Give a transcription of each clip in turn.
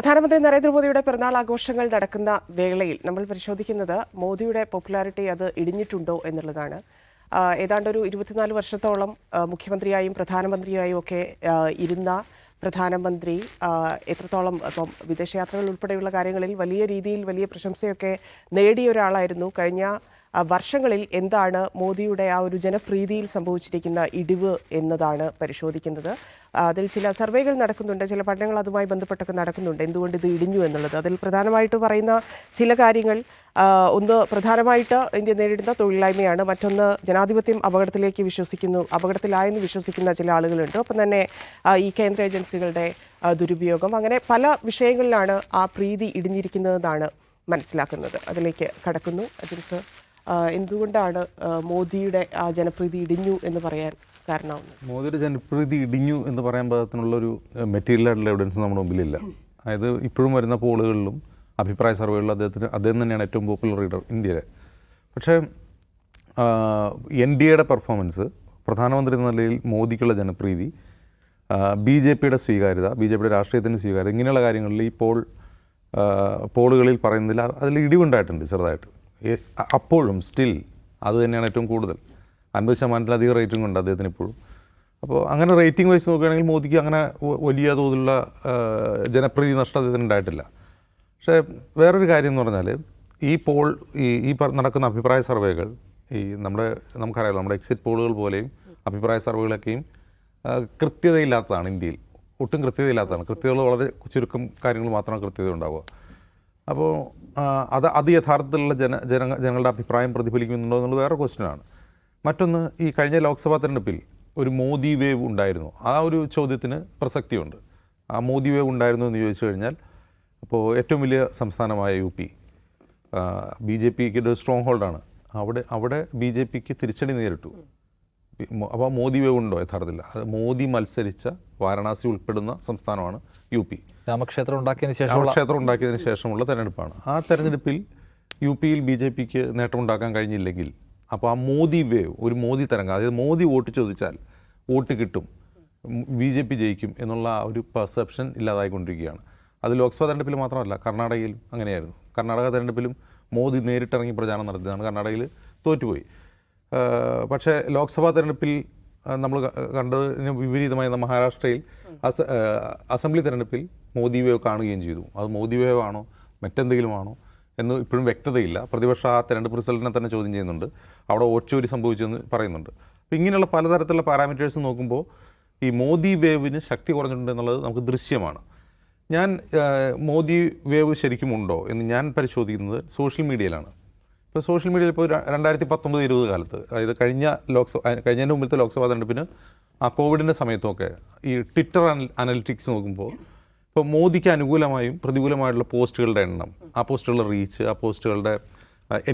പ്രധാനമന്ത്രി നരേന്ദ്രമോദിയുടെ പിറന്നാൾ ആഘോഷങ്ങൾ നടക്കുന്ന വേളയിൽ നമ്മൾ പരിശോധിക്കുന്നത് മോദിയുടെ പോപ്പുലാരിറ്റി അത് ഇടിഞ്ഞിട്ടുണ്ടോ എന്നുള്ളതാണ്. ഏതാണ്ടൊരു ഇരുപത്തിനാല് വർഷത്തോളം മുഖ്യമന്ത്രിയായും പ്രധാനമന്ത്രിയായും ഒക്കെ ഇരുന്ന പ്രധാനമന്ത്രി എത്രത്തോളം ഇപ്പം വിദേശയാത്രകൾ ഉൾപ്പെടെയുള്ള കാര്യങ്ങളിൽ വലിയ രീതിയിൽ വലിയ പ്രശംസയൊക്കെ നേടിയ ഒരാളായിരുന്നു. കഴിഞ്ഞ വർഷങ്ങളിൽ എന്താണ് മോദിയുടെ ആ ഒരു ജനപ്രീതിയിൽ സംഭവിച്ചിരിക്കുന്ന ഇടിവ് എന്നതാണ് പരിശോധിക്കുന്നത്. അതിൽ ചില സർവേകൾ നടക്കുന്നുണ്ട് ചില പഠനങ്ങൾ അതുമായി ബന്ധപ്പെട്ടൊക്കെ നടക്കുന്നുണ്ട്. എന്തുകൊണ്ട് ഇത് ഇടിഞ്ഞു എന്നുള്ളത്? അതിൽ പ്രധാനമായിട്ട് പറയുന്ന ചില കാര്യങ്ങൾ ഒന്ന് പ്രധാനമായിട്ട് ഇന്ത്യ നേരിടുന്ന തൊഴിലില്ലായ്മയാണ്. മറ്റൊന്ന് ജനാധിപത്യം അപകടത്തിലേക്ക് വിശ്വസിക്കുന്നു അപകടത്തിലായെന്ന് വിശ്വസിക്കുന്ന ചില ആളുകളുണ്ട്. ഒപ്പം തന്നെ ഈ കേന്ദ്ര ഏജൻസികളുടെ ദുരുപയോഗം. അങ്ങനെ പല വിഷയങ്ങളിലാണ് ആ പ്രീതി ഇടിഞ്ഞിരിക്കുന്നതെന്നാണ് മനസ്സിലാക്കുന്നത്. അതിലേക്ക് കടക്കുന്നു. അജിൻ സർ. എന്തുകൊണ്ടാണ് മോദിയുടെ ആ ജനപ്രീതി ഇടിഞ്ഞു എന്ന് പറയാൻ കാരണമാവുന്നത്? മോദിയുടെ ജനപ്രീതി ഇടിഞ്ഞു എന്ന് പറയാൻ പാകത്തിനുള്ളൊരു മെറ്റീരിയൽ ആയിട്ടുള്ള എവിഡൻസ് നമ്മുടെ മുമ്പിലില്ല. അതായത് ഇപ്പോഴും വരുന്ന പോളുകളിലും അഭിപ്രായ സർവേകളിലും അദ്ദേഹത്തിന് അദ്ദേഹം തന്നെയാണ് ഏറ്റവും പോപ്പുലർ റീഡർ ഇന്ത്യയിലെ. പക്ഷേ എൻ ഡി എയുടെ പെർഫോമൻസ് പ്രധാനമന്ത്രി എന്ന നിലയിൽ മോദിക്കുള്ള ജനപ്രീതി ബി ജെ പിയുടെ സ്വീകാര്യത ബി ജെ പിയുടെ രാഷ്ട്രീയത്തിന്റെ സ്വീകാര്യത ഇങ്ങനെയുള്ള കാര്യങ്ങളിൽ ഈ പോൾ പോളുകളിൽ പറയുന്നതിൽ അതിൽ ഇടിവുണ്ടായിട്ടുണ്ട് ചെറുതായിട്ട്. അപ്പോഴും സ്റ്റിൽ അത് തന്നെയാണ് ഏറ്റവും കൂടുതൽ. അൻപത് ശതമാനത്തിലധികം റേറ്റിംഗ് ഉണ്ട് അദ്ദേഹത്തിന് ഇപ്പോഴും. അപ്പോൾ അങ്ങനെ റേറ്റിംഗ് വൈസ് നോക്കുകയാണെങ്കിൽ മോദിക്ക് അങ്ങനെ വലിയ തോതിലുള്ള ജനപ്രീതി നഷ്ടം അദ്ദേഹത്തിന് ഉണ്ടായിട്ടില്ല. പക്ഷേ വേറൊരു കാര്യം എന്ന് പറഞ്ഞാൽ ഈ പോൾ ഈ ഈ നടക്കുന്ന അഭിപ്രായ സർവേകൾ ഈ നമ്മുടെ നമുക്കറിയാമല്ലോ നമ്മുടെ എക്സിറ്റ് പോളുകൾ പോലെയും അഭിപ്രായ സർവേകളൊക്കെയും കൃത്യതയില്ലാത്തതാണ് ഇന്ത്യയിൽ. ഒട്ടും കൃത്യതയില്ലാത്തതാണ്. കൃത്യതകൾ വളരെ ചുരുക്കം കാര്യങ്ങൾ മാത്രമാണ് കൃത്യത ഉണ്ടാവുക. അപ്പോൾ അത് അത് യഥാർത്ഥത്തിലുള്ള ജന ജന ജനങ്ങളുടെ അഭിപ്രായം പ്രതിഫലിക്കുന്നുണ്ടോ എന്നുള്ളത് വേറെ ക്വസ്റ്റ്യനാണ് മറ്റൊന്ന് ഈ കഴിഞ്ഞ ലോക്സഭാ തെരഞ്ഞെടുപ്പിൽ ഒരു മോദി വേവ് ഉണ്ടായിരുന്നു. ആ ഒരു ചോദ്യത്തിന് പ്രസക്തിയുണ്ട്. ആ മോദി വേവ് ഉണ്ടായിരുന്നു എന്ന് ചോദിച്ചു കഴിഞ്ഞാൽ അപ്പോൾ ഏറ്റവും വലിയ സംസ്ഥാനമായ യു പി ബി ജെ പിക്ക് ഒരു സ്ട്രോങ് ഹോൾഡാണ് അവിടെ അവിടെ ബി ജെ പിക്ക് തിരിച്ചടി നേരിട്ടു. അപ്പോൾ മോദി വേവ് ഉണ്ടോ യഥാർത്ഥത്തിൽ? അത് മോദി മത്സരിച്ച വാരണാസി ഉൾപ്പെടുന്ന സംസ്ഥാനമാണ് യു പി. രാമക്ഷേത്രം ഉണ്ടാക്കിയതിന് ശേഷം രാമക്ഷേത്രം ഉണ്ടാക്കിയതിന് ശേഷമുള്ള തെരഞ്ഞെടുപ്പാണ്. ആ തെരഞ്ഞെടുപ്പിൽ യു പിയിൽ ബി ജെ പിക്ക് നേട്ടമുണ്ടാക്കാൻ കഴിഞ്ഞില്ലെങ്കിൽ അപ്പോൾ ആ മോദി വേവ് ഒരു മോദി തരംഗം അതായത് മോദി വോട്ട് ചോദിച്ചാൽ വോട്ട് കിട്ടും ബി ജെ പി ജയിക്കും എന്നുള്ള ആ ഒരു പെർസെപ്ഷൻ ഇല്ലാതായിക്കൊണ്ടിരിക്കുകയാണ്. അത് ലോക്സഭാ തെരഞ്ഞെടുപ്പിൽ മാത്രമല്ല കർണാടകയിലും അങ്ങനെയായിരുന്നു. കർണാടക തെരഞ്ഞെടുപ്പിലും മോദി നേരിട്ടിറങ്ങി പ്രചാരണം നടത്തിയതാണ്. കർണാടകയിൽ തോറ്റുപോയി. പക്ഷേ ലോക്സഭാ തെരഞ്ഞെടുപ്പിൽ നമ്മൾ കണ്ടതിന് വിപരീതമായി മഹാരാഷ്ട്രയിൽ അസ അസംബ്ലി തെരഞ്ഞെടുപ്പിൽ മോദി വേവ് കാണുകയും ചെയ്തു. അത് മോദി വേവ് ആണോ മറ്റെന്തെങ്കിലും ആണോ എന്ന് ഇപ്പോഴും വ്യക്തതയില്ല. പ്രതിപക്ഷ ആ തെരഞ്ഞെടുപ്പ് റിസൾട്ടിനെ തന്നെ ചോദ്യം ചെയ്യുന്നുണ്ട്. അവിടെ ഓച്ചോരി സംഭവിച്ചെന്ന് പറയുന്നുണ്ട്. അപ്പോൾ ഇങ്ങനെയുള്ള പലതരത്തിലുള്ള പാരാമീറ്റേഴ്സ് നോക്കുമ്പോൾ ഈ മോദി വേവിന് ശക്തി കുറഞ്ഞിട്ടുണ്ട് എന്നുള്ളത് നമുക്ക് ദൃശ്യമാണ്. ഞാൻ മോദി വേവ് ശരിക്കും ഉണ്ടോ എന്ന് ഞാൻ പരിശോധിക്കുന്നത് സോഷ്യൽ മീഡിയയിലാണ്. ഇപ്പോൾ സോഷ്യൽ മീഡിയയിൽ ഇപ്പോൾ രണ്ടായിരത്തി പത്തൊമ്പത് ഇരുപത് കാലത്ത് അതായത് കഴിഞ്ഞ ലോക്സഭ കഴിഞ്ഞതിന്റെ മുമ്പിലത്തെ ലോക്സഭാ തെരഞ്ഞെടുപ്പിന് ആ കോവിഡിന്റെ സമയത്തൊക്കെ ഈ ട്വിറ്റർ അനലിറ്റിക്സ് നോക്കുമ്പോൾ ഇപ്പോൾ മോദിക്ക് അനുകൂലമായും പ്രതികൂലമായിട്ടുള്ള പോസ്റ്റുകളുടെ എണ്ണം ആ പോസ്റ്റുകളുടെ റീച്ച് ആ പോസ്റ്റുകളുടെ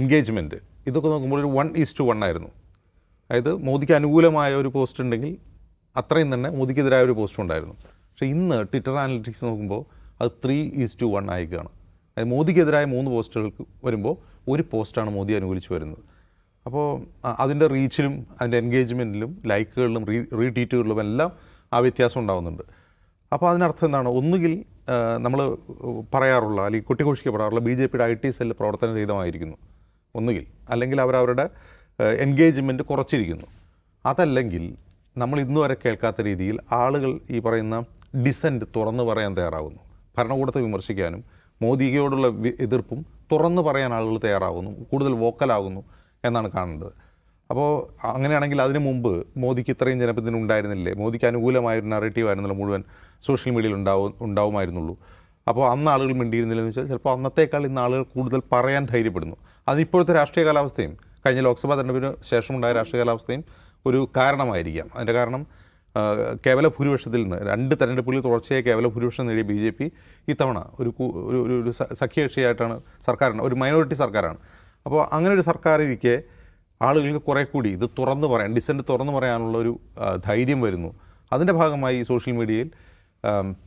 എൻഗേജ്മെന്റ് ഇതൊക്കെ നോക്കുമ്പോൾ ഒരു വൺ ഈസ് ടു വൺ ആയിരുന്നു. അതായത് മോദിക്ക് അനുകൂലമായ ഒരു പോസ്റ്റ് ഉണ്ടെങ്കിൽ അത്രയും തന്നെ മോദിക്കെതിരായ ഒരു പോസ്റ്റ് ഉണ്ടായിരുന്നു. പക്ഷേ ഇന്ന് ട്വിറ്റർ അനലിറ്റിക്സ് നോക്കുമ്പോൾ അത് ത്രീ ഈസ് ടു വൺ ആയിക്കാണ് അതായത് മോദിക്കെതിരായ മൂന്ന് പോസ്റ്റുകൾക്ക് വരുമ്പോൾ ഒരു പോസ്റ്റാണ് മോദി അനുകൂലിച്ച് വരുന്നത്. അപ്പോൾ അതിന്റെ റീച്ചിലും അതിന്റെ എൻഗേജ്മെന്റിലും ലൈക്കുകളിലും റീ റീട്വീറ്റുകളിലും എല്ലാം ആ വ്യത്യാസം ഉണ്ടാകുന്നുണ്ട് അപ്പോൾ അതിനർത്ഥം എന്താണ്? ഒന്നുകിൽ നമ്മൾ പറയാറുള്ള അല്ലെങ്കിൽ കുട്ടികോഷിക്കപ്പെടാറുള്ള ബി ജെ പിയുടെ ഐ ടി സെല്ല് പ്രവർത്തനരഹിതമായിരിക്കുന്നു ഒന്നുകിൽ. അല്ലെങ്കിൽ അവരവരുടെ എൻഗേജ്മെന്റ് കുറച്ചിരിക്കുന്നു. അതല്ലെങ്കിൽ നമ്മൾ ഇന്നു വരെ കേൾക്കാത്ത രീതിയിൽ ആളുകൾ ഈ പറയുന്ന ഡിസന്റ് തുറന്നു പറയാൻ തയ്യാറാകുന്നു ഭരണകൂടത്തെ വിമർശിക്കാനും മോദിയോടുള്ള എതിർപ്പും തുറന്നു പറയാൻ ആളുകൾ തയ്യാറാകുന്നു കൂടുതൽ വോക്കലാകുന്നു എന്നാണ് കാണുന്നത്. അപ്പോൾ അങ്ങനെയാണെങ്കിൽ അതിനു മുമ്പ് മോദിക്ക് ഇത്രയും ജനപ്രതിന് ഉണ്ടായിരുന്നില്ലേ? മോദിക്ക് അനുകൂലമായ ഒരു നറേറ്റീവ് ആയിരുന്നല്ലോ മുഴുവൻ സോഷ്യൽ മീഡിയയിൽ ഉണ്ടാവും ഉണ്ടാവുമായിരുന്നുള്ളൂ. അപ്പോൾ അന്ന് ആളുകൾ മിണ്ടിയിരുന്നില്ലെന്ന് വെച്ചാൽ ചിലപ്പോൾ അന്നത്തേക്കാൾ ഇന്ന് ആളുകൾ കൂടുതൽ പറയാൻ ധൈര്യപ്പെടുന്നു. അത് ഇപ്പോഴത്തെ രാഷ്ട്രീയ കാലാവസ്ഥയും കഴിഞ്ഞ ലോക്സഭാ തെരഞ്ഞെടുപ്പിന് ശേഷമുണ്ടായ രാഷ്ട്രീയ കാലാവസ്ഥയും ഒരു കാരണമായിരിക്കാം. അതിന്റെ കാരണം കേവല ഭൂരിപക്ഷത്തിൽ നിന്ന് രണ്ട് തെരഞ്ഞെടുപ്പുകളിൽ തുടർച്ചയായി കേവല ഭൂരിപക്ഷം നേടിയ ബി ജെ പി ഇത്തവണ ഒരു ഒരു ഒരു- സഖ്യകക്ഷിയായിട്ടാണ് സർക്കാരാണ് ഒരു മൈനോറിറ്റി സർക്കാരാണ്. അപ്പോൾ അങ്ങനെ ഒരു സർക്കാർ ഇരിക്കെ ആളുകൾക്ക് കുറേ കൂടി ഇത് തുറന്നു പറയാൻ ഡിസന്റ് തുറന്നു പറയാനുള്ള ഒരു ധൈര്യം വരുന്നു. അതിന്റെ ഭാഗമായി സോഷ്യൽ മീഡിയയിൽ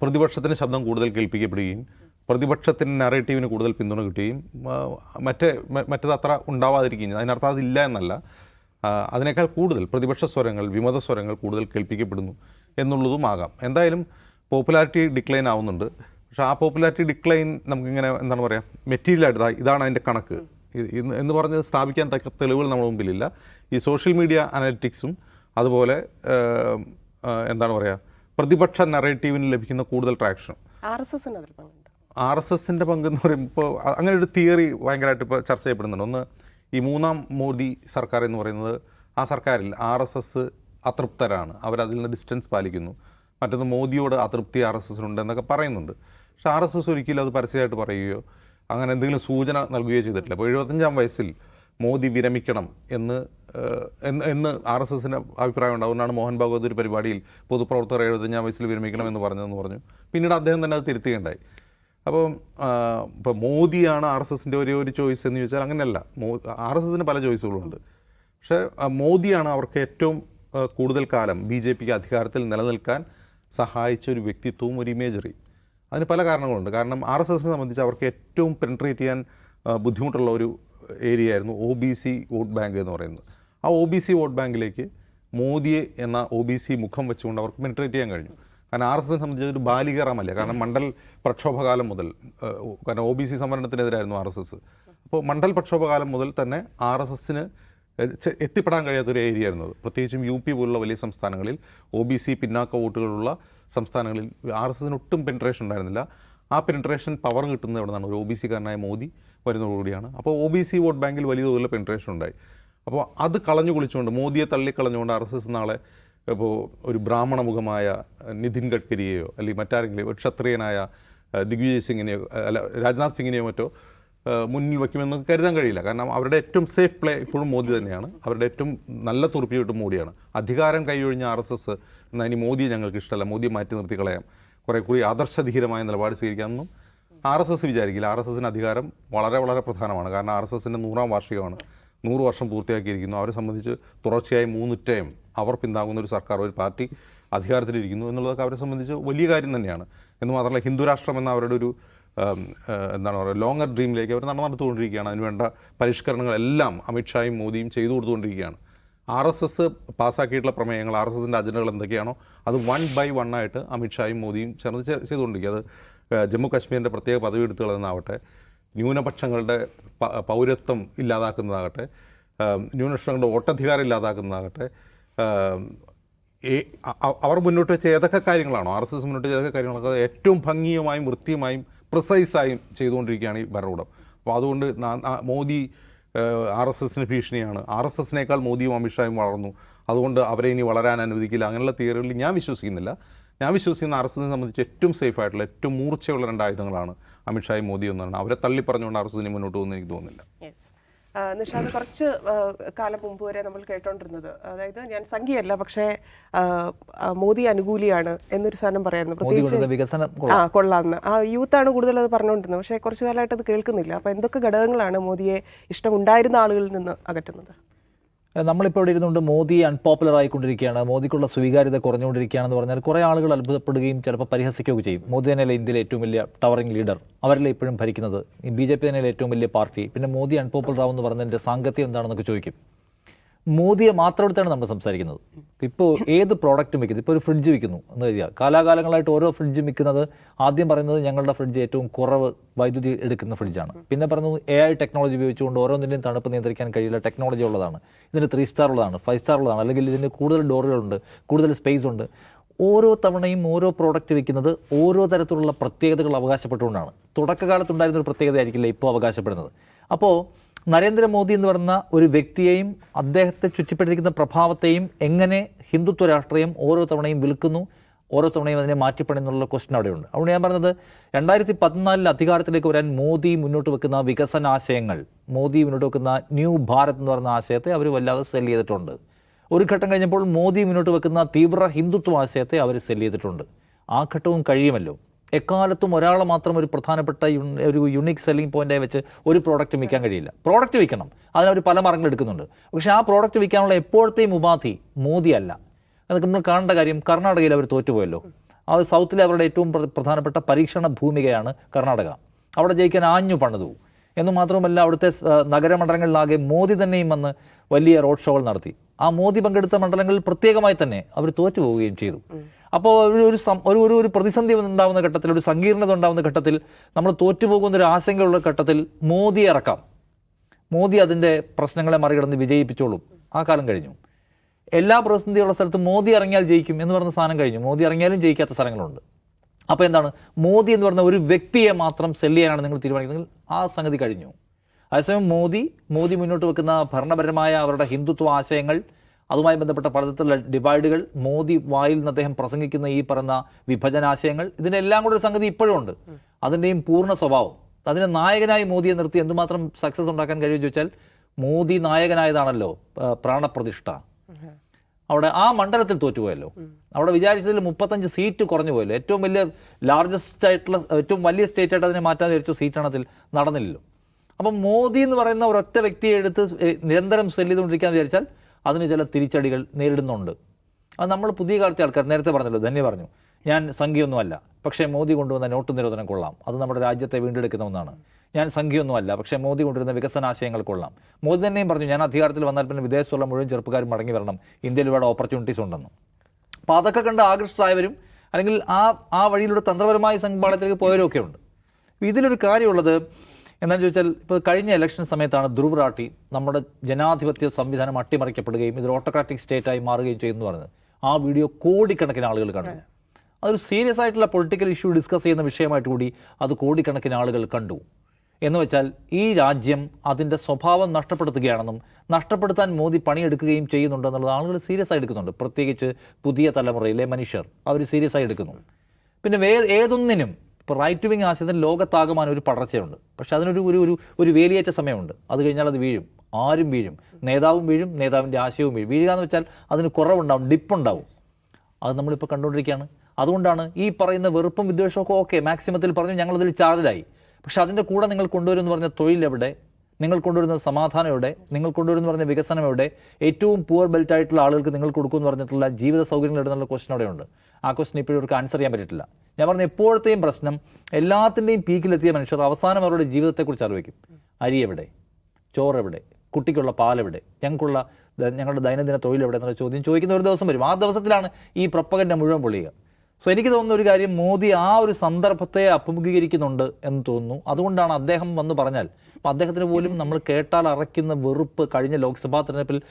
പ്രതിപക്ഷത്തിന് ശബ്ദം കൂടുതൽ കേൾപ്പിക്കപ്പെടുകയും പ്രതിപക്ഷത്തിന്റെ നറേറ്റീവിന് കൂടുതൽ പിന്തുണ കിട്ടുകയും മറ്റേ മറ്റത് അത്ര ഉണ്ടാവാതിരിക്കുകയും. അതിനർത്ഥം അതില്ല എന്നല്ല. അതിനേക്കാൾ കൂടുതൽ പ്രതിപക്ഷ സ്വരങ്ങൾ വിമത സ്വരങ്ങൾ കൂടുതൽ കേൾപ്പിക്കപ്പെടുന്നു എന്നുള്ളതും എന്നുള്ളതുമാകാം എന്തായാലും പോപ്പുലാരിറ്റി ഡിക്ലൈൻ ആവുന്നുണ്ട്. പക്ഷേ ആ പോപ്പുലാരിറ്റി ഡിക്ലൈൻ നമുക്കിങ്ങനെ എന്താണ് പറയുക മെറ്റീരിയലായിട്ട് ഇതാണ് അതിന്റെ കണക്ക്. എന്ന് പറഞ്ഞ് സ്ഥാപിക്കാൻ തക്ക തെളിവുകൾ നമ്മുടെ മുമ്പിലില്ല. ഈ സോഷ്യൽ മീഡിയ അനലിറ്റിക്സും അതുപോലെ എന്താണ് പറയുക പ്രതിപക്ഷ നറേറ്റീവിന് ലഭിക്കുന്ന കൂടുതൽ ട്രാക്ഷൻ ആർ എസ് എസിന്റെ ആർ എസ് എസിന്റെ പങ്കെന്ന് പറയുമ്പോൾ ഇപ്പോൾ അങ്ങനെ ഒരു തിയറി ഭയങ്കരമായിട്ട് ഇപ്പോൾ ചർച്ച ചെയ്യപ്പെടുന്നുണ്ട്. ഒന്ന് ഈ മൂന്നാം മോദി സർക്കാർ എന്ന് പറയുന്നത് ആ സർക്കാരിൽ ആർ എസ് എസ് അതൃപ്തരാണ്. അവരതിൽ നിന്ന് ഡിസ്റ്റൻസ് പാലിക്കുന്നു. മറ്റൊന്ന് മോദിയോട് അതൃപ്തി ആർ എസ് എസിനുണ്ട് എന്നൊക്കെ പറയുന്നുണ്ട്. പക്ഷേ ആർ എസ് എസ് ഒരിക്കലും അത് പരസ്യമായിട്ട് പറയുകയോ അങ്ങനെ എന്തെങ്കിലും സൂചന നൽകുകയോ ചെയ്തിട്ടില്ല. അപ്പോൾ എഴുപത്തഞ്ചാം വയസ്സിൽ മോദി വിരമിക്കണം എന്ന് എന്ന് ആർ എസ് എസിന്റെ അഭിപ്രായം ഉണ്ട് അതുകൊണ്ടാണ് മോഹൻ ഭാഗവത് ഒരു പരിപാടിയിൽ പൊതുപ്രവർത്തകർ എഴുപത്തഞ്ചാം വയസ്സിൽ വിരമിക്കണം എന്ന് പറഞ്ഞതെന്ന് പറഞ്ഞു. പിന്നീട് അദ്ദേഹം തന്നെ അത് തിരുത്തുകയുണ്ടായി. അപ്പോൾ ഇപ്പോൾ മോദിയാണ് ആർ എസ് എസിന്റെ ഒരേ ഒരു ചോയ്സ് എന്ന് ചോദിച്ചാൽ അങ്ങനെയല്ല. മോ ആർ എസ് എസിന് പല ചോയ്സുകളുണ്ട്. പക്ഷേ മോദിയാണ് അവർക്ക് ഏറ്റവും കൂടുതൽ കാലം ബി ജെ പിക്ക് അധികാരത്തിൽ നിലനിൽക്കാൻ സഹായിച്ച ഒരു വ്യക്തിത്വവും ഒരു ഇമേജറി. അതിന് പല കാരണങ്ങളുണ്ട്. കാരണം ആർ എസ് എസിനെ സംബന്ധിച്ച് അവർക്ക് ഏറ്റവും പെൻട്രേറ്റ് ചെയ്യാൻ ബുദ്ധിമുട്ടുള്ള ഒരു ഏരിയ ആയിരുന്നു O B C vote bank എന്ന് പറയുന്നത്. ആ ഒ ബി സി വോട്ട് ബാങ്കിലേക്ക് മോദിയെ എന്ന ഒ ബി സി മുഖം വെച്ചുകൊണ്ട് അവർക്ക് പെൻട്രേറ്റ് ചെയ്യാൻ കഴിഞ്ഞു. കാരണം ആർ എസ് എസിനെ സംബന്ധിച്ച് ഒരു ബാലികറാമല്ല കാരണം മണ്ഡൽ പ്രക്ഷോഭകാലം മുതൽ കാരണം ഒ ബി സി സംവരണത്തിനെതിരായിരുന്നു ആർ എസ് എസ്. അപ്പോൾ മണ്ഡൽ പ്രക്ഷോഭകാലം മുതൽ തന്നെ ആർ എസ് എസിന് എത്തിപ്പെടാൻ കഴിയാത്തൊരു ഏരിയ ആയിരുന്നു അത്. പ്രത്യേകിച്ചും യു പി പോലുള്ള വലിയ സംസ്ഥാനങ്ങളിൽ ഒ ബി സി പിന്നാക്ക വോട്ടുകളുള്ള സംസ്ഥാനങ്ങളിൽ ആർ എസ് എസിന് ഒട്ടും പെൻട്രേഷൻ ഉണ്ടായിരുന്നില്ല. ആ പെൻട്രേഷൻ പവർ കിട്ടുന്നത് എവിടെ നിന്നാണ് ഒരു ഒ ബി സിക്കാരനായ മോദി വരുന്നതോടുകൂടിയാണ് അപ്പോൾ ഒ ബി സി വോട്ട് ബാങ്കിൽ വലിയ തോതിലുള്ള പെൻട്രേഷൻ ഉണ്ടായി. അപ്പോൾ അത് കളഞ്ഞു കുളിച്ചുകൊണ്ട് മോദിയെ തള്ളിക്കളഞ്ഞുകൊണ്ട് ആർ എസ് എസ് നാളെ ഇപ്പോൾ ഒരു ബ്രാഹ്മണമുഖമായ നിതിൻ ഗഡ്കരിയെയോ അല്ലെങ്കിൽ മറ്റാരെങ്കിലും ഒരു ക്ഷത്രിയനായ ദിഗ്വിജയ് സിംഗിനെയോ അല്ല രാജ്നാഥ് സിംഗിനെയോ മറ്റോ മുന്നിൽ വയ്ക്കുമെന്ന് കരുതാൻ കഴിയില്ല. കാരണം അവരുടെ ഏറ്റവും സേഫ് പ്ലേ ഇപ്പോഴും മോദി തന്നെയാണ്. അവരുടെ ഏറ്റവും നല്ല തുറപ്പി കിട്ടും മോഡിയാണ് അധികാരം കൈയൊഴിഞ്ഞ ആർ എസ് എസ് എന്നാൽ ഇനി മോദിയെ ഞങ്ങൾക്ക് ഇഷ്ടമല്ല. മോദിയെ മാറ്റി നിർത്തി കളയാം. കുറേ കൂടി ആദർശധീരമായ നിലപാട് സ്വീകരിക്കാമെന്നും ആർ എസ് എസ് വിചാരിക്കില്ല. ആർ എസ് എസിന് അധികാരം വളരെ വളരെ പ്രധാനമാണ്. കാരണം ആർ എസ് എസിന്റെ നൂറാം വാർഷികമാണ്. നൂറ് വർഷം പൂർത്തിയാക്കിയിരിക്കുന്നു. അവരെ സംബന്ധിച്ച് തുടർച്ചയായി മൂന്ന് ടൈം അവർ പിന്താങ്ങുന്ന ഒരു സർക്കാർ ഒരു പാർട്ടി അധികാരത്തിലിരിക്കുന്നു എന്നുള്ളതൊക്കെ അവരെ സംബന്ധിച്ച് വലിയ കാര്യം തന്നെയാണ്. എന്ന് മാത്രമല്ല ഹിന്ദുരാഷ്ട്രം എന്ന അവരുടെ ഒരു എന്താണ് പറയുക ലോങ്ങർ ഡ്രീമിലേക്ക് അവർ നടന്നു നടത്തുകൊണ്ടിരിക്കുകയാണ് അതിനുവേണ്ട പരിഷ്കരണങ്ങളെല്ലാം അമിത്ഷായും മോദിയും ചെയ്തു കൊടുത്തുകൊണ്ടിരിക്കുകയാണ്. ആർ എസ് എസ് പാസ്സാക്കിയിട്ടുള്ള പ്രമേയങ്ങൾ ആർ എസ് എസിന്റെ അജണ്ടകൾ എന്തൊക്കെയാണോ അത് വൺ ബൈ വൺ ആയിട്ട് അമിത്ഷായും മോദിയും ചേർന്ന് ചെയ്തുകൊണ്ടിരിക്കുക. അത് ജമ്മു കാശ്മീരിന്റെ പ്രത്യേക പദവി എടുത്തു കളയുന്നതാവട്ടെ ന്യൂനപക്ഷങ്ങളുടെ പൗരത്വം ഇല്ലാതാക്കുന്നതാകട്ടെ ന്യൂനപക്ഷങ്ങളുടെ വോട്ടധികാരം ഇല്ലാതാക്കുന്നതാകട്ടെ അവർ മുന്നോട്ട് വെച്ച ഏതൊക്കെ കാര്യങ്ങളാണോ ആർ എസ് എസ് മുന്നോട്ട് ഏതൊക്കെ കാര്യങ്ങളൊക്കെ ഏറ്റവും ഭംഗിയുമായും വൃത്തിയുമായും പ്രിസൈസായും ചെയ്തുകൊണ്ടിരിക്കുകയാണ് ഈ ഭരണകൂടം. അപ്പോൾ അതുകൊണ്ട് മോദി ആർ എസ് എസിന് ഭീഷണിയാണ്. ആർ എസ് എസിനേക്കാൾ മോദിയും അമിത്ഷായും വളർന്നു. അതുകൊണ്ട് അവരെ ഇനി വളരാൻ അനുവദിക്കില്ല. അങ്ങനെയുള്ള തിയറികളിൽ ഞാൻ വിശ്വസിക്കുന്നില്ല. ഞാൻ വിശ്വസിക്കുന്ന ആർ എസ് എസിനെ സംബന്ധിച്ച് ഏറ്റവും സേഫ് ആയിട്ടുള്ള ഏറ്റവും മൂർച്ചയുള്ള രണ്ട് ആയുധങ്ങളാണ് അമിത്ഷായും മോദിയും ഒന്നാണ് അവരെ തള്ളി പറഞ്ഞുകൊണ്ട് ആർ എസ് എസിന് മുന്നോട്ട് പോകുന്നു എനിക്ക് തോന്നുന്നില്ല. യെസ് നിഷാദ് കുറച്ച് കാലം മുമ്പ് വരെ നമ്മൾ കേട്ടോണ്ടിരുന്നത്. അതായത് ഞാൻ സംഖ്യയല്ല പക്ഷേ മോദി അനുകൂലിയാണ് എന്നൊരു സാധനം പറയായിരുന്നു. പ്രത്യേകിച്ച് ആ കൊള്ളാന്ന്. ആ യൂത്താണ് കൂടുതൽ അത് പറഞ്ഞുകൊണ്ടിരുന്നത്. പക്ഷേ കുറച്ച് കാലമായിട്ട് അത് കേൾക്കുന്നില്ല. അപ്പോൾ എന്തൊക്കെ ഘടകങ്ങളാണ് മോദിയെ ഇഷ്ടമുണ്ടായിരുന്ന ആളുകളിൽ നിന്ന് അകറ്റുന്നത്? നമ്മളിപ്പോൾ ഇവിടെ ഇരുന്നുകൊണ്ട് മോദി അൺപോപ്പുലർ ആയിക്കൊണ്ടിരിക്കുകയാണ്. മോദിക്കുള്ള സ്വീകാര്യത കുറഞ്ഞുകൊണ്ടിരിക്കുകയാണെന്ന് പറഞ്ഞാൽ കുറേ ആളുകൾ അത്ഭുതപ്പെടുകയും ചിലപ്പോൾ പരിഹസിക്കുകയൊക്കെ ചെയ്യും. മോദി തന്നെയല്ലേ ഇന്ത്യയിലെ ഏറ്റവും വലിയ ടവറിംഗ് ലീഡർ അവരല്ലേ ഇപ്പോഴും ഭരിക്കുന്നത്? ബി ജെ പി തന്നെയല്ലേ ഏറ്റവും വലിയ പാർട്ടി? പിന്നെ മോദി അൺപോപ്പുലർ ആവുമെന്ന് പറഞ്ഞതിന്റെ സാങ്കത്യം എന്താണെന്നൊക്കെ ചോദിക്കും. മോദിയെ മാത്രം എടുത്താണ് നമ്മൾ സംസാരിക്കുന്നത്. ഇപ്പോൾ ഏത് പ്രോഡക്റ്റും വിൽക്കുന്നത് ഇപ്പോൾ ഒരു ഫ്രിഡ്ജ് വിൽക്കുന്നു എന്ന് കരുതുക. കാലാകാലങ്ങളായിട്ട് ഓരോ ഫ്രിഡ്ജ് വിൽക്കുന്നത് ആദ്യം പറയുന്നത് ഞങ്ങളുടെ ഫ്രിഡ്ജ് ഏറ്റവും കുറവ് വൈദ്യുതി എടുക്കുന്ന ഫ്രിഡ്ജാണ് പിന്നെ പറയുന്നത് എ ഐ ടെക്നോളജി ഉപയോഗിച്ചുകൊണ്ട് ഓരോന്നിന്റെയും തണുപ്പ് നിയന്ത്രിക്കാൻ കഴിയുന്ന ടെക്നോളജി ഉള്ളതാണ്. ഇതിന് ത്രീ സ്റ്റാർ ഉള്ളതാണ് ഫൈവ് സ്റ്റാർ ഉള്ളതാണ്. അല്ലെങ്കിൽ ഇതിന് കൂടുതൽ ഡോറുകളുണ്ട് കൂടുതൽ സ്പേസ് ഉണ്ട്. ഓരോ തവണയും ഓരോ പ്രോഡക്റ്റ് വിൽക്കുന്നത് ഓരോ തരത്തിലുള്ള പ്രത്യേകതകൾ അവകാശപ്പെട്ടുകൊണ്ടാണ്. തുടക്കകാലത്തുണ്ടായിരുന്ന ഒരു പ്രത്യേകതയായിരിക്കില്ല ഇപ്പോൾ അവകാശപ്പെടുന്നത്. അപ്പോൾ നരേന്ദ്രമോദി എന്ന് പറയുന്ന ഒരു വ്യക്തിയെയും അദ്ദേഹത്തെ ചുറ്റിപ്പെട്ടിരിക്കുന്ന പ്രഭാവത്തെയും എങ്ങനെ ഹിന്ദുത്വ രാഷ്ട്രീയം ഓരോ തവണയും വിൽക്കുന്നു ഓരോ തവണയും അതിനെ മാറ്റിപ്പണിയെന്നുള്ള ക്വസ്റ്റൻ അവിടെയുണ്ട്. അതുകൊണ്ട് ഞാൻ പറഞ്ഞത് രണ്ടായിരത്തി പതിനാലിൽ അധികാരത്തിലേക്ക് വരാൻ മോദി മുന്നോട്ട് വെക്കുന്ന വികസന ആശയങ്ങൾ മോദി മുന്നോട്ട് വെക്കുന്ന ന്യൂ ഭാരത് എന്ന് പറയുന്ന ആശയത്തെ അവർ വല്ലാതെ സെൽ ചെയ്തിട്ടുണ്ട്. ഒരു ഘട്ടം കഴിഞ്ഞപ്പോൾ മോദി മുന്നോട്ട് വെക്കുന്ന തീവ്ര ഹിന്ദുത്വ ആശയത്തെ അവർ സെൽ ചെയ്തിട്ടുണ്ട്. ആ ഘട്ടവും കഴിയുമല്ലോ. എക്കാലത്തും ഒരാളെ മാത്രം ഒരു പ്രധാനപ്പെട്ട ഒരു യുണീക്ക് സെല്ലിംഗ് പോയിന്റായി വെച്ച് ഒരു പ്രോഡക്റ്റ് വിൽക്കാൻ കഴിയില്ല. പ്രോഡക്റ്റ് വിൽക്കണം. അതിനവർ പല മാർഗങ്ങൾ എടുക്കുന്നുണ്ട്. പക്ഷേ ആ പ്രോഡക്റ്റ് വിൽക്കാനുള്ള എപ്പോഴത്തെയും ഉപാധി മോദിയല്ല അതൊക്കെ നമ്മൾ കാണേണ്ട കാര്യം കർണാടകയിൽ അവർ തോറ്റുപോയല്ലോ. ആ സൗത്തിലെ അവരുടെ ഏറ്റവും പ്രധാനപ്പെട്ട പരീക്ഷണ ഭൂമികയാണ് കർണാടക. അവിടെ ജയിക്കാൻ ആഞ്ഞു പണിതു. എന്ന് മാത്രമല്ല അവിടുത്തെ നഗരമണ്ഡലങ്ങളിലാകെ മോദി തന്നെയും വന്ന് വലിയ റോഡ് ഷോകൾ നടത്തി. ആ മോദി പങ്കെടുത്ത മണ്ഡലങ്ങളിൽ പ്രത്യേകമായി തന്നെ അവർ തോറ്റു പോവുകയും ചെയ്തു. അപ്പോൾ ഒരു ഒരു ഒരു ഒരു പ്രതിസന്ധി ഉണ്ടാകുന്ന ഘട്ടത്തിൽ ഒരു സങ്കീർണത ഉണ്ടാകുന്ന ഘട്ടത്തിൽ നമ്മൾ തോറ്റുപോകുന്ന ഒരു ആശങ്കയുള്ള ഘട്ടത്തിൽ മോദി ഇറക്കാം. മോദി അതിന്റെ പ്രശ്നങ്ങളെ മറികടന്ന് വിജയിപ്പിച്ചോളും. ആ കാലം കഴിഞ്ഞു. എല്ലാ പ്രതിസന്ധിയുള്ള സ്ഥലത്തും മോദി ഇറങ്ങിയാൽ ജയിക്കും എന്ന് പറഞ്ഞ സാധനം കഴിഞ്ഞു. മോദി ഇറങ്ങിയാലും ജയിക്കാത്ത സ്ഥലങ്ങളുണ്ട് അപ്പോൾ എന്താണ്? മോദി എന്ന് പറഞ്ഞ ഒരു വ്യക്തിയെ മാത്രം സെല്ല് ചെയ്യാനാണ് നിങ്ങൾ തീരുമാനിക്കുന്നത്. ആ സംഗതി കഴിഞ്ഞു. അതേസമയം മോദി മോദി മുന്നോട്ട് വെക്കുന്ന ഭരണപരമായ അവരുടെ ഹിന്ദുത്വ ആശയങ്ങൾ അതുമായി ബന്ധപ്പെട്ട പലതരത്തിലുള്ള ഡിവൈഡുകൾ മോദി വായിൽ നിന്ന് അദ്ദേഹം പ്രസംഗിക്കുന്ന ഈ പറയുന്ന വിഭജനാശയങ്ങൾ ഇതിനെല്ലാം കൂടെ ഒരു സംഗതി ഇപ്പോഴും ഉണ്ട്. അതിന്റെയും പൂർണ സ്വഭാവം. അതിന് നായകനായി മോദിയെ നിർത്തി എന്തുമാത്രം സക്സസ് ഉണ്ടാക്കാൻ കഴിയും ചോദിച്ചാൽ മോദി നായകനായതാണല്ലോ പ്രാണപ്രതിഷ്ഠ. അവിടെ ആ മണ്ഡലത്തിൽ തോറ്റുപോയല്ലോ. അവിടെ വിചാരിച്ചതിൽ മുപ്പത്തഞ്ച് സീറ്റ് കുറഞ്ഞു പോയല്ലോ ഏറ്റവും വലിയ ലാർജസ്റ്റ് ആയിട്ടുള്ള ഏറ്റവും വലിയ സ്റ്റേറ്റ് ആയിട്ട് അതിനെ മാറ്റാൻ വിചാരിച്ചു സീറ്റാണ് അതിൽ നടന്നില്ലല്ലോ. അപ്പം മോദി എന്ന് പറയുന്ന ഒരൊറ്റ വ്യക്തിയെ എടുത്ത് നിരന്തരം സെൽ ചെയ്തുകൊണ്ടിരിക്കാൻ വിചാരിച്ചാൽ അതിന് ചില തിരിച്ചടികൾ നേരിടുന്നുണ്ട്. അത് നമ്മൾ പുതിയ കാലത്തെ ആൾക്കാർ നേരത്തെ പറഞ്ഞല്ലോ ധന്യ പറഞ്ഞു ഞാൻ സംഖ്യയൊന്നുമല്ല പക്ഷേ മോദി കൊണ്ടുവന്ന നോട്ട് നിരോധനം കൊള്ളാം അത് നമ്മുടെ രാജ്യത്തെ വീണ്ടെടുക്കുന്ന ഒന്നാണ്. ഞാൻ സംഖ്യയൊന്നുമല്ല പക്ഷേ മോദി കൊണ്ടുവരുന്ന വികസനാശയങ്ങൾ കൊള്ളാം. മോദി തന്നെയും പറഞ്ഞു ഞാൻ അധികാരത്തിൽ വന്നാൽ പിന്നെ വിദേശത്തുള്ള മുഴുവൻ ചെറുപ്പക്കാരും മടങ്ങി വരണം ഇന്ത്യയിൽ ഒരുപാട് ഓപ്പർച്യൂണിറ്റീസ് ഉണ്ടെന്ന്. അപ്പോൾ അതൊക്കെ കണ്ട് ആകൃഷ്ടരായവരും അല്ലെങ്കിൽ ആ ആ വഴിയിലൂടെ തന്ത്രപരമായ സംഘപാളത്തിലേക്ക് പോയവരും ഒക്കെ ഉണ്ട്. ഇതിലൊരു കാര്യമുള്ളത് എന്താണെന്ന് ചോദിച്ചാൽ ഇപ്പോൾ കഴിഞ്ഞ ഇലക്ഷൻ സമയത്താണ് ധ്രുവ് റാട്ടി നമ്മുടെ ജനാധിപത്യ സംവിധാനം അട്ടിമറിക്കപ്പെടുകയും ഇതൊരു ഓട്ടോക്രാറ്റിക് സ്റ്റേറ്റായി മാറുകയും ചെയ്യുന്നു പറയുന്നത് ആ വീഡിയോ കോടിക്കണക്കിന് ആളുകൾ കണ്ടു. അതൊരു സീരിയസ് ആയിട്ടുള്ള പൊളിറ്റിക്കൽ ഇഷ്യൂ ഡിസ്കസ് ചെയ്യുന്ന വിഷയമായിട്ട് കൂടി അത് കോടിക്കണക്കിന് ആളുകൾ കണ്ടു. എന്ന് വെച്ചാൽ ഈ രാജ്യം അതിന്റെ സ്വഭാവം നഷ്ടപ്പെടുത്തുകയാണെന്നും നഷ്ടപ്പെടുത്താൻ മോദി പണിയെടുക്കുകയും ചെയ്യുന്നുണ്ടെന്നുള്ളത് ആളുകൾ സീരിയസ് ആയി എടുക്കുന്നുണ്ട്. പ്രത്യേകിച്ച് പുതിയ തലമുറയിലെ മനുഷ്യർ അവർ സീരിയസ് ആയി എടുക്കുന്നു. പിന്നെ വേ ഏതൊന്നിനും ഇപ്പോൾ റൈറ്റ് വിങ് ആശയത്തിന് ലോകത്താകമാനം ഒരു പടർച്ചയുണ്ട്. പക്ഷെ അതിനൊരു ഒരു ഒരു ഒരു വേലിയേറ്റ സമയമുണ്ട്. അത് കഴിഞ്ഞാൽ അത് വീഴും. ആരും വീഴും. നേതാവും വീഴും നേതാവിന്റെ ആശയവും വീഴും. വീഴുക എന്ന് വെച്ചാൽ അതിന് കുറവുണ്ടാവും ഡിപ്പുണ്ടാവും. അത് നമ്മളിപ്പോൾ കണ്ടുകൊണ്ടിരിക്കുകയാണ്. അതുകൊണ്ടാണ് ഈ പറയുന്ന വെറുപ്പും വിദ്വേഷമൊക്കെ ഓക്കെ മാക്സിമത്തിൽ പറഞ്ഞു ഞങ്ങളതിൽ ചാർജിലായി പക്ഷേ അതിന്റെ കൂടെ നിങ്ങൾ കൊണ്ടുവരുമെന്ന് പറഞ്ഞ തൊഴിൽ എവിടെ നിങ്ങൾ കൊണ്ടുവരുന്ന സമാധാനം എവിടെ? നിങ്ങൾ കൊണ്ടുവരുന്ന പറഞ്ഞ വികസനം എവിടെ? ഏറ്റവും പുവർ ബെൽറ്റ് ആയിട്ടുള്ള ആളുകൾക്ക് നിങ്ങൾ കൊടുക്കുമെന്ന് പറഞ്ഞിട്ടുള്ള ജീവിത സൗകര്യങ്ങൾ എവിടെ എന്നുള്ള ക്വസ്റ്റൻ അവിടെയുണ്ട്. ആ ക്വസ്റ്റൻ ഇപ്പോഴും അവർക്ക് ആൻസർ ചെയ്യാൻ പറ്റില്ല ഞാൻ പറഞ്ഞ എപ്പോഴത്തെയും പ്രശ്നം എല്ലാത്തിന്റെയും പീക്കിലെത്തിയ മനുഷ്യർ അവസാനം അവരുടെ ജീവിതത്തെക്കുറിച്ച് അറിവിക്കും അരി എവിടെ? ചോറ് എവിടെ? കുട്ടിക്കുള്ള പാലെവിടെ ഞങ്ങൾക്കുള്ള ഞങ്ങളുടെ ദൈനംദിന തൊഴിലെവിടെ എന്നുള്ള ചോദ്യം ചോദിക്കുന്ന ഒരു ദിവസം വരും. ആ ദിവസത്തിലാണ് ഈ പ്രപ്പകന്റെ മുഴുവൻ പൊളിയുക സോ എനിക്ക് തോന്നുന്ന ഒരു കാര്യം മോദി ആ ഒരു സന്ദർഭത്തെ അഭിമുഖീകരിക്കുന്നുണ്ട് എന്ന് തോന്നുന്നു. അതുകൊണ്ടാണ് അദ്ദേഹം വന്ന് പറഞ്ഞാൽ അപ്പം അദ്ദേഹത്തിന് പോലും നമ്മൾ കേട്ടാൽ അറയ്ക്കുന്ന വെറുപ്പ് കഴിഞ്ഞ ലോക്സഭാ തെരഞ്ഞെടുപ്പിൽ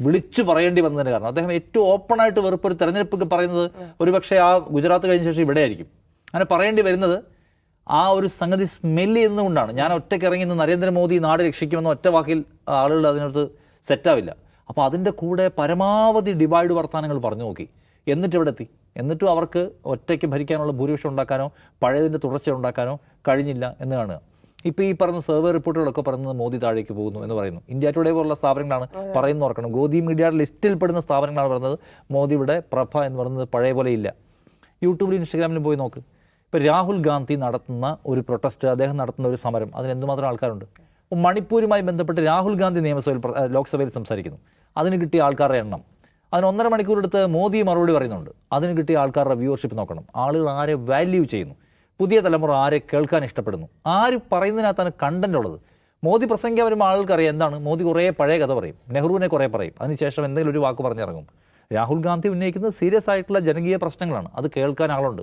വിളിച്ചു പറയേണ്ടി വന്നതിന് കാരണം. അദ്ദേഹം ഏറ്റവും ഓപ്പണായിട്ട് വെറുപ്പ് ഒരു തെരഞ്ഞെടുപ്പൊക്കെ പറയുന്നത് ഒരുപക്ഷെ ആ ഗുജറാത്ത് കഴിഞ്ഞ ശേഷം ഇവിടെ ആയിരിക്കും. അങ്ങനെ പറയേണ്ടി വരുന്നത് ആ ഒരു സംഗതി സ്മെല്ല് ചെയ്യുന്നതുകൊണ്ടാണ്. ഞാൻ ഒറ്റയ്ക്ക് ഇറങ്ങി നിന്ന് നരേന്ദ്രമോദി നാട് രക്ഷിക്കുമെന്ന ഒറ്റ വാക്കിൽ ആളുകൾ അതിനകത്ത് സെറ്റാവില്ല അപ്പോൾ അതിന്റെ കൂടെ പരമാവധി ഡിവൈഡ് വർത്തമാനങ്ങൾ പറഞ്ഞു നോക്കി. എന്നിട്ട് ഇവിടെ എത്തി? എന്നിട്ടും അവർക്ക് ഒറ്റയ്ക്ക് ഭരിക്കാനുള്ള ഭൂരിപക്ഷം ഉണ്ടാക്കാനോ പഴയതിന്റെ തുടർച്ച ഉണ്ടാക്കാനോ കഴിഞ്ഞില്ല എന്ന് കാണുക ഇപ്പോൾ ഈ പറഞ്ഞ സർവേ റിപ്പോർട്ടുകളൊക്കെ പറയുന്നത് മോദി താഴേക്ക് പോകുന്നു എന്ന് പറയുന്നു. ഇന്ത്യ ടുഡേ പോലുള്ള സ്ഥാപനങ്ങളാണ് പറയുന്നത് ഓർക്കണം. ഗോദി മീഡിയയുടെ ലിസ്റ്റിൽ പെടുന്ന സ്ഥാപനങ്ങളാണ് പറയുന്നത്. മോദിയുടെ പ്രഭ എന്ന് പറയുന്നത് പഴയ പോലെ ഇല്ല. യൂട്യൂബിലും ഇൻസ്റ്റാഗ്രാമിലും പോയി നോക്ക്. ഇപ്പോൾ രാഹുൽ ഗാന്ധി നടത്തുന്ന ഒരു പ്രൊട്ടസ്റ്റ് അദ്ദേഹം നടത്തുന്ന ഒരു സമരം അതിന് എന്തുമാത്രം ആൾക്കാരുണ്ട്? മണിപ്പൂരുമായി ബന്ധപ്പെട്ട് രാഹുൽ ഗാന്ധി നിയമസഭയിൽ ലോക്സഭയിൽ സംസാരിക്കുന്നു. അതിന് കിട്ടിയ ആൾക്കാരുടെ എണ്ണം. അതിന് ഒന്നര മണിക്കൂർ എടുത്ത് മോദി മറുപടി പറയുന്നുണ്ട്. അതിന് കിട്ടിയ ആൾക്കാരുടെ വ്യൂവർഷിപ്പ് നോക്കണം. ആളുകൾ ആരെ വാല്യൂ ചെയ്യുന്നു? പുതിയ തലമുറ ആരെ കേൾക്കാൻ ഇഷ്ടപ്പെടുന്നു? ആര് പറയുന്നതിനകത്താണ് കണ്ടന്റ് ഉള്ളത്? മോദി പ്രസംഗിക്കാൻ വരുമ്പോൾ ആളുകൾക്ക് അറിയാം എന്താണ്? മോദി കുറേ പഴയ കഥ പറയും. നെഹ്റുവിനെ കുറേ പറയും. അതിനുശേഷം എന്തെങ്കിലും ഒരു വാക്ക് പറഞ്ഞിറങ്ങും. രാഹുൽ ഗാന്ധി ഉന്നയിക്കുന്നത് സീരിയസ് ആയിട്ടുള്ള ജനകീയ പ്രശ്നങ്ങളാണ്. അത് കേൾക്കാൻ ആളുണ്ട്.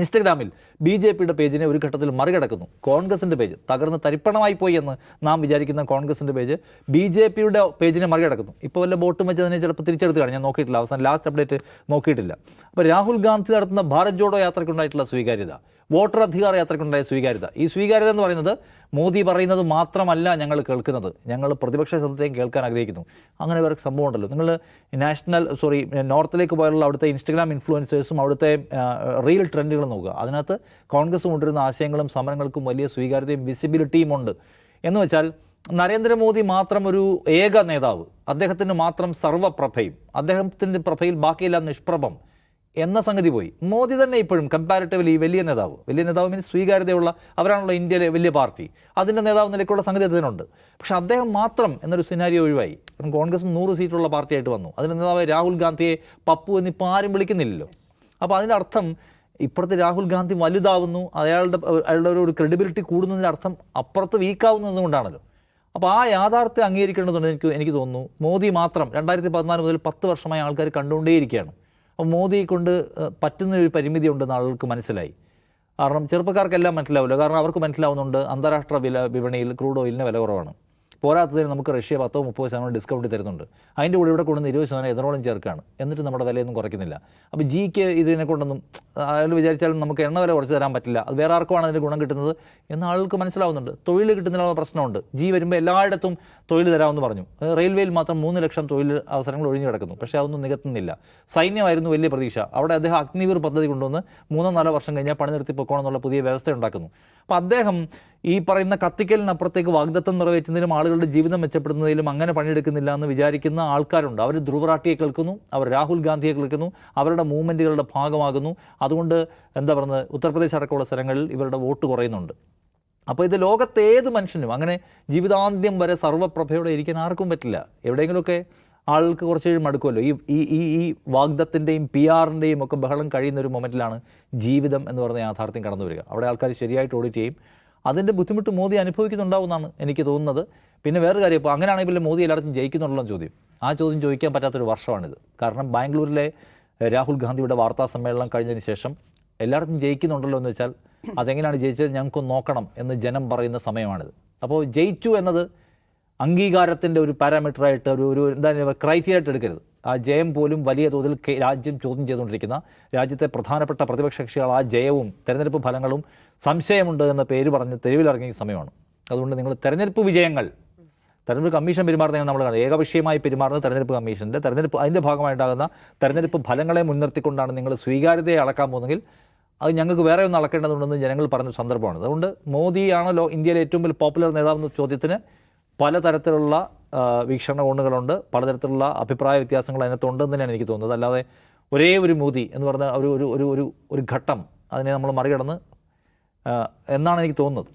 ഇൻസ്റ്റഗ്രാമിൽ ബി ജെ പിയുടെ പേജിനെ ഒരു ഘട്ടത്തിൽ മറികടക്കുന്നു. കോൺഗ്രസിന്റെ പേജ് തകർന്ന് തരിപ്പണമായി പോയി എന്ന് നാം വിചാരിക്കുന്ന കോൺഗ്രസിന്റെ പേജ് ബി ജെ പിയുടെ പേജിനെ മറികടക്കുന്നു. ഇപ്പോൾ വല്ല ബോട്ടും വെച്ച് അതിനെ ചിലപ്പോൾ തിരിച്ചെടുത്ത് ഞാൻ നോക്കിയിട്ടില്ല. അവസാനം ലാസ്റ്റ് അപ്ഡേറ്റ് നോക്കിയിട്ടില്ല. അപ്പോൾ രാഹുൽ ഗാന്ധി നടത്തുന്ന ഭാരത് ജോഡോ യാത്രയ്ക്കുണ്ടായിട്ടുള്ള സ്വീകാര്യത. വോട്ടർ അധികാര യാത്രയ്ക്കുണ്ടായ സ്വീകാര്യത. ഈ സ്വീകാര്യത എന്ന് പറയുന്നത് മോദി പറയുന്നത് മാത്രമല്ല ഞങ്ങൾ കേൾക്കുന്നത്. ഞങ്ങൾ പ്രതിപക്ഷ ശബ്ദത്തെയും കേൾക്കാൻ ആഗ്രഹിക്കുന്നു. അങ്ങനെ വേറെ സംഭവം ഉണ്ടല്ലോ. നിങ്ങൾ നാഷണൽ സോറി നോർത്തിലേക്ക് പോയുള്ള അവിടുത്തെ ഇൻസ്റ്റഗ്രാം ഇൻഫ്ലുവൻസേഴ്സും അവിടുത്തെ റീൽ ട്രെൻഡുകൾ നോക്കുക. അതിനകത്ത് കോൺഗ്രസ് കൊണ്ടുവരുന്ന ആശയങ്ങളും സമരങ്ങൾക്കും വലിയ സ്വീകാര്യതയും വിസിബിലിറ്റിയും ഉണ്ട്. എന്ന് വെച്ചാൽ നരേന്ദ്രമോദി മാത്രം ഒരു ഏക നേതാവ്. അദ്ദേഹത്തിന് മാത്രം സർവപ്രഭയും അദ്ദേഹത്തിന്റെ പ്രഭയിൽ ബാക്കിയെല്ലാം നിഷ്പ്രഭം. എന്ന സംഗതി പോയി. മോദി തന്നെ ഇപ്പോഴും കമ്പാരിറ്റീവ്ലി വലിയ നേതാവ്. വലിയ നേതാവ് മീൻസ് സ്വീകാര്യതയുള്ള അവരാണല്ലോ ഇന്ത്യയിലെ വലിയ പാർട്ടി. അതിന്റെ നേതാവ് നിലയ്ക്കുള്ള സംഗതി അതിനുണ്ട്. പക്ഷേ അദ്ദേഹം മാത്രം എന്നൊരു സിനാരിയോ ഒഴിവായി. കാരണം കോൺഗ്രസ് നൂറ് സീറ്റുള്ള പാർട്ടിയായിട്ട് വന്നു. അതിന്റെ നേതാവ് രാഹുൽ ഗാന്ധിയെ പപ്പു എന്നിപ്പോൾ ആരും വിളിക്കുന്നില്ലല്ലോ. അപ്പോൾ അതിന്റെ അർത്ഥം ഇപ്പുറത്ത് രാഹുൽ ഗാന്ധി വലുതാവുന്നു. അയാളുടെ അയാളുടെ ഒരു ക്രെഡിബിലിറ്റി കൂടുന്നതിന്റെ അർത്ഥം അപ്പുറത്ത് വീക്കാവുന്നു എന്നുകൊണ്ടാണല്ലോ. അപ്പോൾ ആ യാഥാർത്ഥ്യം അംഗീകരിക്കേണ്ടതുണ്ട് എനിക്ക് എനിക്ക് തോന്നുന്നു. മോദി മാത്രം രണ്ടായിരത്തി പതിനാല് മുതൽ പത്ത് വർഷമായി ആൾക്കാർ കണ്ടുകൊണ്ടേയിരിക്കുകയാണ്. മോദിയെ കൊണ്ട് പറ്റുന്ന ഒരു പരിമിതി ഉണ്ടെന്ന് ആളുകൾക്ക് മനസ്സിലായി. കാരണം ചെറുപ്പക്കാർക്കെല്ലാം മനസ്സിലാവില്ല. കാരണം അവർക്ക് മനസ്സിലാവുന്നുണ്ട് അന്താരാഷ്ട്ര വില വിപണിയിൽ ക്രൂഡ് ഓയിലിന് വില കുറവാണ്. പോരാത്തതിന് നമുക്ക് റഷ്യ പത്തോ മുപ്പതോ ശതമാനം ഡിസ്കൗണ്ട് തരുന്നുണ്ട്. അതിന്റെ കൂടെ ഇവിടെ കൊണ്ടുവന്ന് ഇരുപത് ശതമാനം എത്രോളം ചേർക്കുകയാണ് എന്നിട്ട് നമ്മുടെ വിലയൊന്നും കുറയ്ക്കുന്നില്ല. അപ്പോൾ ജിക്ക് ഇതിനെ കൊണ്ടൊന്നും അയാൾ വിചാരിച്ചാലും നമുക്ക് എണ്ണ വില കുറച്ച് തരാൻ പറ്റില്ല. അത് വേറെ ആർക്കുമാണ് അതിന്റെ ഗുണം കിട്ടുന്നത് എന്ന് ആൾക്ക് മനസ്സിലാവുന്നുണ്ട്. തൊഴിൽ കിട്ടുന്നതിനുള്ള പ്രശ്നമുണ്ട്. ജി വരുമ്പോൾ എല്ലായിടത്തും തൊഴിൽ തരാമെന്ന് പറഞ്ഞു. റെയിൽവേയിൽ മാത്രം മൂന്ന് ലക്ഷം തൊഴിൽ അവസരങ്ങൾ ഒഴിഞ്ഞു കിടക്കുന്നു. പക്ഷേ അതൊന്നും നികത്തുന്നില്ല. സൈന്യമായിരുന്നു വലിയ പ്രതീക്ഷ. അവിടെ അദ്ദേഹം അഗ്നിവീർ പദ്ധതി കൊണ്ടുവന്ന് മൂന്നോ നാലോ വർഷം കഴിഞ്ഞാൽ പണി നിർത്തി പൊക്കോണമെന്നുള്ള പുതിയ വ്യവസ്ഥ ഉണ്ടാക്കുന്നു അപ്പോൾ അദ്ദേഹം ഈ പറയുന്ന കത്തിക്കലിനപ്പുറത്തേക്ക് വാഗ്ദത്തം നിറവേറ്റുന്നതിലും ആളുകളുടെ ജീവിതം മെച്ചപ്പെടുന്നതിലും അങ്ങനെ പണിയെടുക്കുന്നില്ല എന്ന് വിചാരിക്കുന്ന ആൾക്കാരുണ്ട്. അവർ ധ്രുവറാട്ടിയെ കേൾക്കുന്നു അവർ രാഹുൽ ഗാന്ധിയെ കേൾക്കുന്നു അവരുടെ മൂവ്മെന്റുകളുടെ ഭാഗമാകുന്നു. അതുകൊണ്ട് എന്താ പറയുന്നത് ഉത്തർപ്രദേശ് അടക്കമുള്ള സ്ഥലങ്ങളിൽ ഇവരുടെ വോട്ട് കുറയുന്നുണ്ട്. അപ്പോൾ ഇത് ലോകത്തേത് മനുഷ്യനും അങ്ങനെ ജീവിതാന്ത്യം വരെ സർവപ്രഭയോടെ ഇരിക്കാൻ ആർക്കും പറ്റില്ല. എവിടെയെങ്കിലുമൊക്കെ ആൾക്ക് കുറച്ച് മടുക്കുമല്ലോ. ഈ ഈ ഈ ഈ വാഗ്ദത്തിന്റെയും പി ആറിന്റെയും ഒക്കെ ബഹളം കഴിയുന്ന ഒരു മൊമെന്റിലാണ് ജീവിതം എന്ന് പറയുന്ന യാഥാർത്ഥ്യം കടന്നു വരിക അവിടെ ആൾക്കാർ ശരിയായിട്ട് ഓഡിറ്റ് ചെയ്യും. അതിന്റെ ബുദ്ധിമുട്ട് മോദി അനുഭവിക്കുന്നുണ്ടാവുമെന്നാണ് എനിക്ക് തോന്നുന്നത്. പിന്നെ വേറൊരു കാര്യം ഇപ്പോൾ അങ്ങനെയാണെങ്കിൽ മോദി എല്ലായിടത്തും ജയിക്കുന്നുള്ള ചോദ്യം. ആ ചോദ്യം ചോദിക്കാൻ പറ്റാത്തൊരു വർഷമാണിത്. കാരണം ബാംഗ്ലൂരിലെ രാഹുൽ ഗാന്ധിയുടെ വാർത്താ സമ്മേളനം കഴിഞ്ഞതിന് ശേഷം എല്ലായിടത്തും ജയിക്കുന്നുണ്ടല്ലോ എന്ന് വെച്ചാൽ അതെങ്ങനെയാണ് ജയിച്ചത് ഞങ്ങൾക്ക് നോക്കണം എന്ന് ജനം പറയുന്ന സമയമാണിത്. അപ്പോൾ ജയിച്ചു എന്നത് അംഗീകാരത്തിന്റെ ഒരു പാരാമീറ്ററായിട്ട് ഒരു ഒരു എന്താ ക്രൈറ്റീരിയ ആയിട്ട് എടുക്കരുത്. ആ ജയം പോലും വലിയ തോതിൽ രാജ്യം ചോദ്യം ചെയ്തുകൊണ്ടിരിക്കുന്ന രാജ്യത്തെ പ്രധാനപ്പെട്ട പ്രതിപക്ഷ കക്ഷികൾ ആ ജയവും തെരഞ്ഞെടുപ്പ് ഫലങ്ങളും സംശയമുണ്ട് എന്ന പേര് പറഞ്ഞ് തെരുവിലിറങ്ങിയ സമയമാണ്. അതുകൊണ്ട് നിങ്ങൾ തെരഞ്ഞെടുപ്പ് വിജയങ്ങൾ തെരഞ്ഞെടുപ്പ് കമ്മീഷൻ പെരുമാറുന്നത് നമ്മൾ കാണുന്നത് ഏകപക്ഷീയമായി പെരുമാറുന്നത് തെരഞ്ഞെടുപ്പ് കമ്മീഷന്റെ തെരഞ്ഞെടുപ്പ് അതിന്റെ ഭാഗമായിട്ടുണ്ടാകുന്ന തെരഞ്ഞെടുപ്പ് ഫലങ്ങളെ മുൻനിർത്തിക്കൊണ്ടാണ് നിങ്ങൾ സ്വീകാര്യതയെ അളക്കാൻ പോകുന്നതെങ്കിൽ അത് ഞങ്ങൾക്ക് വേറെ ഒന്ന് അളക്കേണ്ടതുണ്ടെന്ന് ജനങ്ങൾ പറഞ്ഞ സന്ദർഭമാണ്. അതുകൊണ്ട് മോദിയാണല്ലോ ഇന്ത്യയിലെ ഏറ്റവും വലിയ പോപ്പുലർ നേതാവെന്ന ചോദ്യത്തിന് പലതരത്തിലുള്ള വീക്ഷണകോണുകളുണ്ട് പലതരത്തിലുള്ള അഭിപ്രായ വ്യത്യാസങ്ങൾ അതിനകത്തുണ്ടെന്ന് തന്നെയാണ് എനിക്ക് തോന്നുന്നത്. അല്ലാതെ ഒരേ ഒരു മോദി എന്ന് പറഞ്ഞ ഒരു ഒരു ഒരു ഒരു ഘട്ടം അതിനെ നമ്മൾ മറികടന്ന് എന്നാണ് എനിക്ക് തോന്നുന്നത്.